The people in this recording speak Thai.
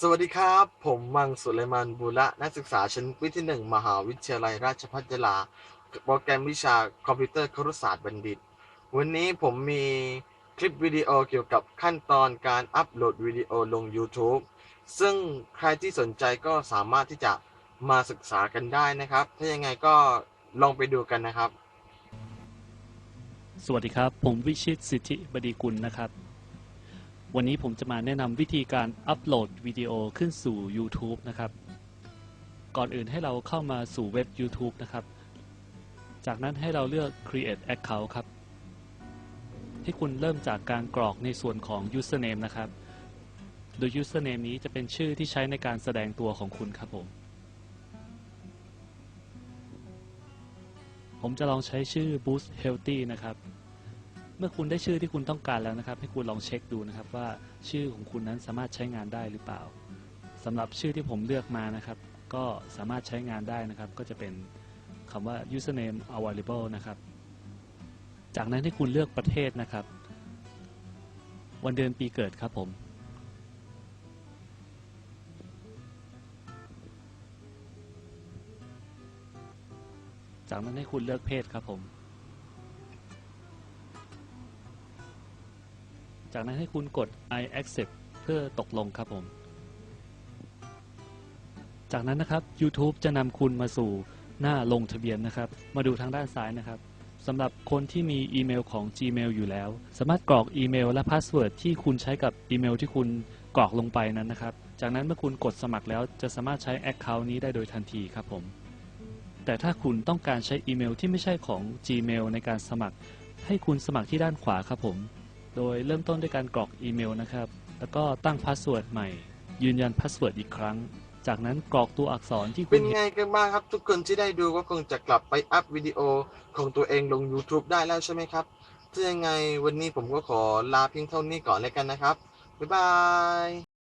สวัสดีครับ ผมมังสุเลมานบุระนักศึกษาชั้นปีที่หนึ่งมหาวิทยาลัยราชภัฏยาลา โปรแกรมวิชาคอมพิวเตอร์ครุศาสตร์บัณฑิต วันนี้ผมมีคลิปวิดีโอเกี่ยวกับขั้นตอนการอัปโหลดวิดีโอลง YouTube ซึ่งใครที่สนใจก็สามารถที่จะมาศึกษากันได้นะครับ ถ้ายังไงก็ลองไปดูกันนะครับ สวัสดีครับ ผมวิชิตสิทธิบดีกุลนะครับ วันนี้ผมจะมาแนะนำวิธีการอัปโหลดวิดีโอขึ้นสู่ YouTube นะครับ ก่อนอื่นให้เราเข้ามาสู่เว็บ YouTube นะครับ จากนั้นให้เราเลือก create account ครับ ให้คุณเริ่มจากการกรอกในส่วนของ username นะครับ โดย username นี้จะเป็นชื่อที่ใช้ในการแสดงตัวของคุณครับผม ผมจะลองใช้ชื่อ Boost Healthy นะครับ เมื่อคุณได้ชื่อที่คุณต้องการแล้วนะครับ ให้คุณลองเช็คดูนะครับว่าชื่อของคุณนั้นสามารถใช้งานได้หรือเปล่าสำหรับชื่อที่ผมเลือกมานะครับ ก็สามารถใช้งานได้นะครับ ก็จะเป็นคำว่า username available นะครับ จากนั้นให้คุณเลือกประเทศนะครับ วันเดือนปีเกิดครับผมจากนั้นให้คุณเลือกเพศครับผม จากนั้นให้คุณกด I accept เพื่อตกลงครับผม จากนั้นนะครับ YouTube จะนำคุณมาสู่หน้าลงทะเบียนนะครับ มาดูทางด้านซ้ายนะครับสำหรับคนที่มีอีเมลของ Gmail อยู่แล้ว สามารถกรอกอีเมลและพาสเวิร์ดที่คุณใช้กับอีเมลที่คุณกรอกลงไปนั้นนะครับ จากนั้นเมื่อคุณกดสมัครแล้วจะสามารถใช้ Account นี้ได้โดยทันทีครับผม แต่ถ้าคุณต้องการใช้อีเมลที่ไม่ใช่ของ Gmail ในการสมัคร ให้คุณสมัครที่ด้านขวาครับผม โดยเริ่มต้นด้วยการกรอกอีเมลนะครับ แล้วก็ตั้งพาสเวิร์ดใหม่ ยืนยันพาสเวิร์ดอีกครั้ง จากนั้นกรอกตัวอักษรที่คุเป็ณนเห็นไงกันบ้างครับ ทุกคนที่ได้ดูก็คงจะกลับไปอัพวิดีโอของตัวเองลง YouTube ได้แล้วใช่ไหมครับถ้ายังไงวันนี้ผมก็ขอลาเพียงเท่านี้ก่อนเลยกันนะครับ บ๊ายบาย